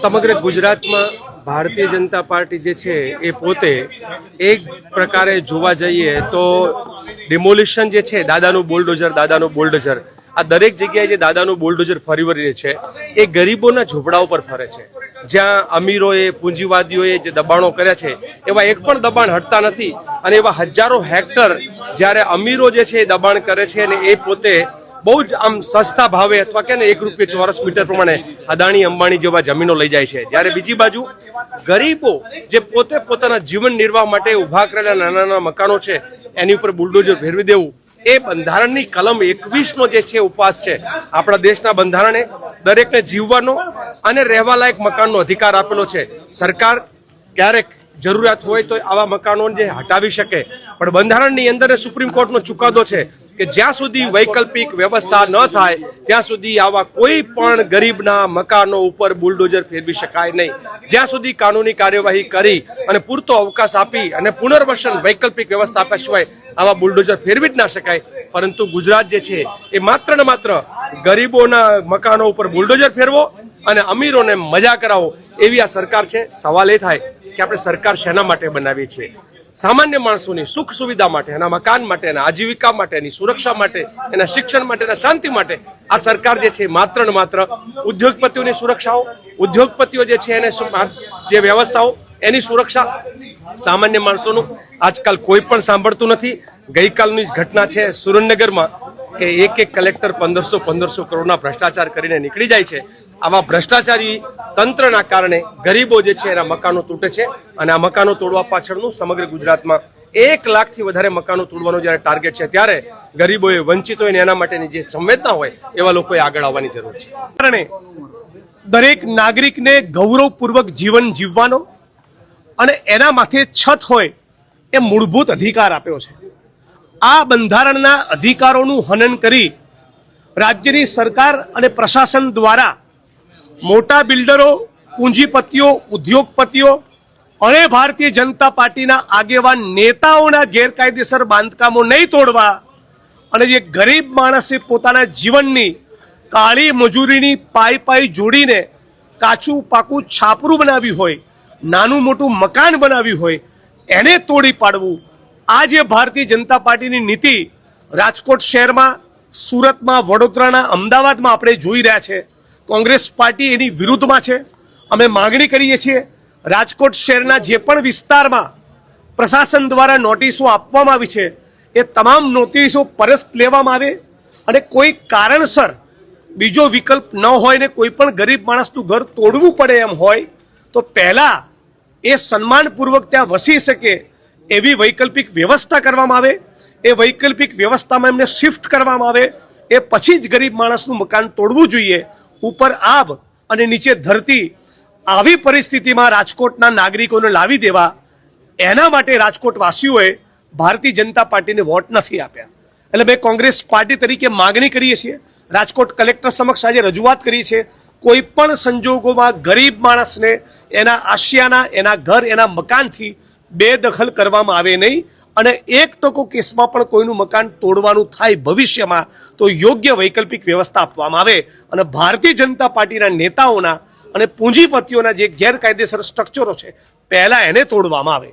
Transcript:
સમગ્ર ગુજરાતમાં ભારતીય જનતા પાર્ટી જે છે એ પોતે એક પ્રકારે જોવા જઈએ તો ડિમોલિશન જે છે, દાદાનું બોલડોઝર દાદાનું બોલડોઝર. આ દરેક જગ્યાએ જે દાદાનું બોલડોઝર ફરી વળી છે, એ ગરીબોના ઝૂંપડા ઉપર ફરે છે. જ્યાં અમીરોએ, પૂંજીવાદીઓએ જે દબાણો કર્યા છે, એવા એક પણ દબાણ હટતા નથી. અને એવા હજારો હેક્ટર જ્યારે અમીરો જે છે એ દબાણ કરે છે અને એ પોતે બહુ જ આમ સસ્તા ભાવે અથવા કે ને એક રૂપિયા ચોરસ મીટર પ્રમાણે અદાણી અંબાણી જેવા જમીનો લઈ જાય છે. જ્યારે બીજી બાજુ ગરીબો જે પોતે પોતાના જીવન નિર્વાહ માટે ઊભા કરેલા નાના નાના મકાનો છે, એની ઉપર બુલડોઝર ફેરવી દેવું, એ બંધારણની કલમ એકવીસનો જે છે ઉપવાસ છે. આપણા દેશના બંધારણે દરેકને જીવવાનો અને રહેવા લાયક મકાનનો અધિકાર આપેલો છે. સરકાર ક્યારેક જરૂરિયાત હોય તો આવા મકાનો જે હટાવી શકે. પણ બંધારણની અંદર સુપ્રીમ કોર્ટનો ચુકાદો છે કે જ્યાં સુધી વૈકલ્પિક વ્યવસ્થા ન થાય, ત્યાં સુધી આવા કોઈ પણ ગરીબના મકાનો ઉપર બુલડોઝર ફેરવી શકાય નહીં. જ્યાં સુધી કાનૂની કાર્યવાહી કરી અને પૂરતો અવકાશ આપી અને પુનર્વસન વૈકલ્પિક વ્યવસ્થા આપ્યા સિવાય આવા બુલડોઝર ફેરવી જ ના શકાય. પરંતુ ગુજરાત જે છે, એ માત્ર ને માત્ર ગરીબોના મકાનો ઉપર બુલડોઝર ફેરવો અને અમીરોને મજા કરાવો એવી આ સરકાર છે. સવાલ એ થાય કે આપણે સરકાર શેના માટે બનાવીએ છીએ? સામાન્ય માણસોની સુખ સુવિધા માટે, એના મકાન માટે, એના આજીવિકા માટે, એની સુરક્ષા માટે, એના શિક્ષણ માટે, એના શાંતિ માટે આ સરકાર જે છે માત્ર ને માત્ર ઉદ્યોગપતિઓની સુરક્ષાઓ, ઉદ્યોગપતિઓ જે છે એને જે વ્યવસ્થાઓ, એની સુરક્ષા સામાન્ય માણસોનું આજકાલ કોઈ પણ સાંભળતું નથી. ગઈકાલની જ ઘટના છે સુરેન્દ્રનગરમાં. કે એક એક કલેક્ટર પંદરસો પંદરસો કરોડના ભ્રષ્ટાચાર કરીને નીકળી જાય છે. આવા ભ્રષ્ટાચારી તંત્રના કારણે ગરીબો જે છે એના મકાનો તૂટે છે અને આ મકાનો તોડવા પાછળનું સમગ્ર ગુજરાતમાં એક લાખથી વધારે મકાનો તોડવાનો જ્યારે ટાર્ગેટ છે ત્યારે ગરીબોએ વંચિતો હોય એના માટેની જે સંવેદના હોય એવા લોકોએ આગળ આવવાની જરૂર છે. કારણે દરેક નાગરિકને ગૌરવપૂર્વક જીવન જીવવાનો અને એના માથે છત હોય એ મૂળભૂત અધિકાર આપ્યો છે. આ બંધારણના અધિકારોનું હનન કરી રાજ્યની સરકાર અને પ્રશાસન દ્વારા મોટા બિલ્ડરો, પૂંજીપતિઓ, ઉદ્યોગપતિઓ અને ભારતીય જનતા પાર્ટીના આગેવાન નેતાઓના ગેરકાયદેસર બાંધકામો નહીં તોડવા અને જે ગરીબ માણસે પોતાના જીવનની કાળી મજૂરીની પાઈ પાઈ જોડીને કાચું પાકું છાપરું બનાવ્યું હોય, નાનું મોટું મકાન બનાવ્યું હોય, એને તોડી પાડવું આ જે ભારતીય જનતા પાર્ટીની નીતિ રાજકોટ શહેરમાં, સુરતમાં, વડોદરાના અમદાવાદમાં આપણે જોઈ રહ્યા છે. કોંગ્રેસ પાર્ટી એની વિરુદ્ધમાં છે. અમે માગણી કરીએ છીએ રાજકોટ શહેરના જે પણ વિસ્તારમાં પ્રશાસન દ્વારા નોટિસો આપવામાં આવી છે, એ તમામ નોટિસો પરત લેવામાં આવે અને કોઈ કારણસર બીજો વિકલ્પ ન હોય ને કોઈ પણ ગરીબ માણસનું ઘર તોડવું પડે એમ હોય, તો પહેલાં એ સન્માનપૂર્વક ત્યાં વસી શકે એવી વૈકલ્પિક વ્યવસ્થા કરવામાં આવે, એ વૈકલ્પિક વ્યવસ્થામાં એમને શિફ્ટ કરવામાં આવે, એ પછી જ ગરીબ માણસનું મકાન તોડવું જોઈએ, ઉપર આબ અને નીચે ધરતી આવી પરિસ્થિતિમાં રાજકોટના નાગરિકોને લાવી દેવા, એના માટે રાજકોટ વાસીઓએ ભારતીય જનતા પાર્ટીને વોટ નથી આપ્યા. એટલે મેં કોંગ્રેસ પાર્ટી તરીકે માગણી કરીએ છીએ, રાજકોટ કલેક્ટર સમક્ષ આજે રજૂઆત કરી છે કોઈ પણ સંજોગોમાં ગરીબ માણસને એના આશિયાના, એના ઘર, એના મકાનથી બેદખલ કરવામાં આવે નહીં અને એક ટકો કેસમાં પણ કોઈનું મકાન તોડવાનું થાય ભવિષ્યમાં તો યોગ્ય વૈકલ્પિક વ્યવસ્થા આપવામાં આવે અને ભારતીય જનતા પાર્ટીના નેતાઓના અને પૂંજીપતિઓના જે ગેરકાયદેસર સ્ટ્રક્ચરો છે, પહેલાં એને તોડવામાં આવે.